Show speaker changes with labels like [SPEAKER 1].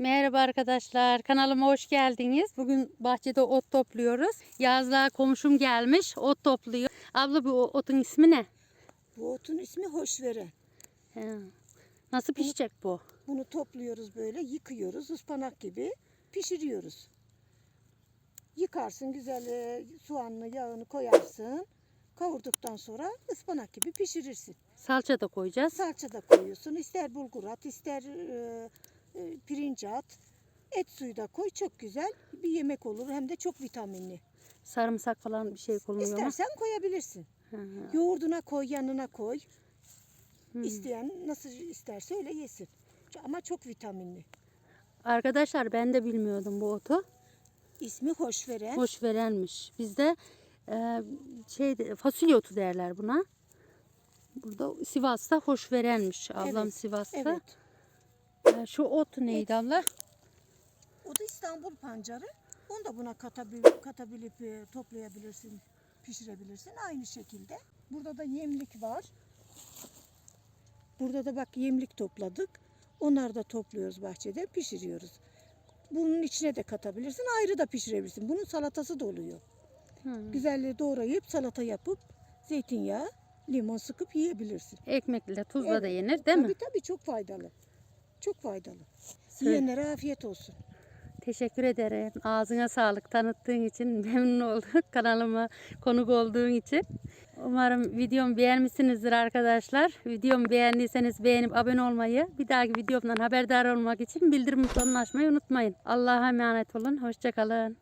[SPEAKER 1] Merhaba arkadaşlar. Kanalıma hoş geldiniz. Bugün bahçede ot topluyoruz. Yazlığa komşum gelmiş. Ot topluyor. Abla bu otun ismi ne?
[SPEAKER 2] Bu otun ismi hoşveren.
[SPEAKER 1] He. Nasıl pişecek bu?
[SPEAKER 2] Bunu topluyoruz böyle yıkıyoruz ıspanak gibi pişiriyoruz. Yıkarsın güzel e, soğanını yağını koyarsın. Kavurduktan sonra ıspanak gibi pişirirsin.
[SPEAKER 1] Salça da koyacağız.
[SPEAKER 2] Salça da koyuyorsun. İster bulgur at ister e, e, pirinç at. Et suyu da koy çok güzel bir yemek olur hem de çok vitaminli.
[SPEAKER 1] Sarımsak falan bir şey konuluyor mu?
[SPEAKER 2] İstersen koyabilirsin.
[SPEAKER 1] Hı hı.
[SPEAKER 2] Yoğurduna koy yanına koy.
[SPEAKER 1] Hı.
[SPEAKER 2] İsteyen nasıl isterse öyle yesin. Ama çok vitaminli.
[SPEAKER 1] Arkadaşlar ben de bilmiyordum bu otu.
[SPEAKER 2] İsmi hoşveren.
[SPEAKER 1] Hoş verenmiş. Bizde e, şey fasulye otu derler buna. Burada Sivas'ta hoş verenmiş. Ablam
[SPEAKER 2] Evet,
[SPEAKER 1] Sivas'ta.
[SPEAKER 2] Evet.
[SPEAKER 1] E, şu ot neydi abla?
[SPEAKER 2] O da İstanbul pancarı. Onu da buna katabil, katabilip e, toplayabilirsin, pişirebilirsin aynı şekilde. Burada da yemlik var. Burada da bak yemlik topladık. Onları da topluyoruz bahçede, pişiriyoruz. Bunun içine de katabilirsin, ayrı da pişirebilirsin. Bunun salatası da oluyor.
[SPEAKER 1] Hı.
[SPEAKER 2] Güzelce doğrayıp salata yapıp zeytinyağı, limon sıkıp yiyebilirsin.
[SPEAKER 1] Ekmekle tuzla
[SPEAKER 2] Evet.
[SPEAKER 1] da yenir değil mi?
[SPEAKER 2] tabii tabii çok faydalı. Çok faydalı. Yiyenlere afiyet olsun.
[SPEAKER 1] Teşekkür ederim. Ağzına sağlık. Tanıttığın için memnun olduk. Kanalıma konuk olduğun için. Umarım videomu beğenmişsinizdir arkadaşlar. Videomu beğendiyseniz beğenip abone olmayı, bir dahaki videomdan haberdar olmak için bildirim butonunu açmayı unutmayın. Allah'a emanet olun. Hoşçakalın.